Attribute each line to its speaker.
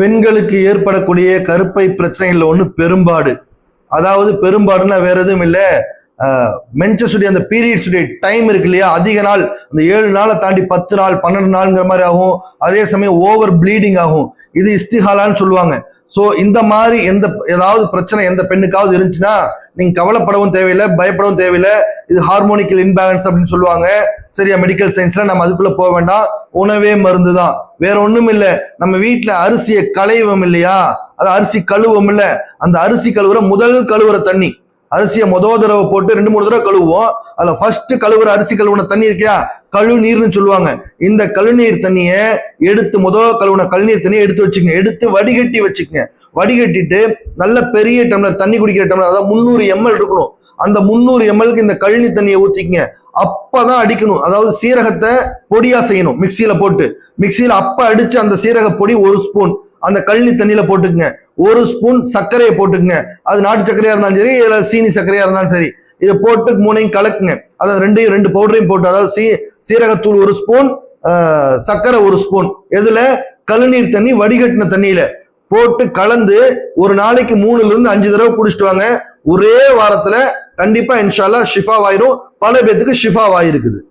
Speaker 1: பெண்களுக்கு ஏற்படக்கூடிய கருப்பை பிரச்சனைகள்ல ஒன்று பெரும்பாடு. அதாவது பெரும்பாடுன்னா வேற எதுவும் இல்லை. மென்சஸுடைய அந்த பீரியட்ஸுடைய டைம் இருக்கு இல்லையா? அதிக நாள் அந்த ஏழு நாளை தாண்டி பத்து நாள் பன்னெண்டு நாளுங்கிற மாதிரி ஆகும். அதே சமயம் ஓவர் ப்ளீடிங் ஆகும். இது இஸ்திஹாலான்னு சொல்லுவாங்க. ஸோ இந்த மாதிரி எந்த ஏதாவது பிரச்சனை எந்த பெண்ணுக்காவது இருந்துச்சுன்னா நீங்க கவலைப்படவும் தேவையில்லை பயப்படவும் தேவையில்லை. இது ஹார்மோனிக்கல் இன்பேலன்ஸ் அப்படின்னு சொல்லுவாங்க. சரியா மெடிக்கல் சயின்ஸ்ல நம்ம அதுக்குள்ள போக வேண்டாம். உணவே மருந்து தான் வேற ஒண்ணும் இல்லை. நம்ம வீட்டுல அரிசியை களைவோம் இல்லையா? அது அரிசி கழுவோம் இல்ல. அந்த அரிசி கழுவுற முதல் கழுவுற தண்ணி. அரிசியை முத தடவை போட்டு ரெண்டு மூணு தடவை கழுவுவோம். அதுல ஃபர்ஸ்ட் கழுவுற அரிசி கழுவுன தண்ணி இருக்கியா? கழுநீர்னு சொல்லுவாங்க. இந்த கழுநீர் தண்ணிய எடுத்து முத கழுவுன கழுநீர் தண்ணியை எடுத்து வச்சுக்கங்க. எடுத்து வடிகட்டி வச்சுக்கங்க. வடிகட்டிட்டு நல்ல பெரிய டம்ளர் தண்ணி குடிக்கிற டம்ளர் அதாவது முந்நூறு எம்எல் இருக்கணும். அந்த முந்நூறு எம்எல்க்கு இந்த கழனி தண்ணியை ஊத்திக்கங்க. அப்பதான் அடிக்கணும். அதாவது சீரகத்தை பொடியா செய்யணும். மிக்சியில போட்டு. மிக்சியில அப்ப அடிச்சு அந்த சீரக பொடி ஒரு ஸ்பூன் அந்த கழனி தண்ணியில போட்டுக்குங்க. ஒரு ஸ்பூன் சர்க்கரையை போட்டுக்குங்க. அது நாட்டு சர்க்கரையா இருந்தாலும் சரி இல்ல சீனி சர்க்கரையா இருந்தாலும் சரி. இதை போட்டு மூணையும் கலக்குங்க. அதாவது ரெண்டையும் ரெண்டு பவுடரையும் போட்டு அதாவது சீ சீரகத்தூள் ஒரு ஸ்பூன் சர்க்கரை ஒரு ஸ்பூன் எதுல? கழுநீர் தண்ணி வடிகட்டின தண்ணியில. போட்டு கலந்து ஒரு நாளைக்கு மூணுல இருந்து அஞ்சு தடவை குடிச்சிட்டு வாங்க. ஒரே வாரத்துல கண்டிப்பா இன்ஷால்லா ஷிஃபாவாயிரும் பல பேத்துக்கு ஷிஃபாவாயிருக்குது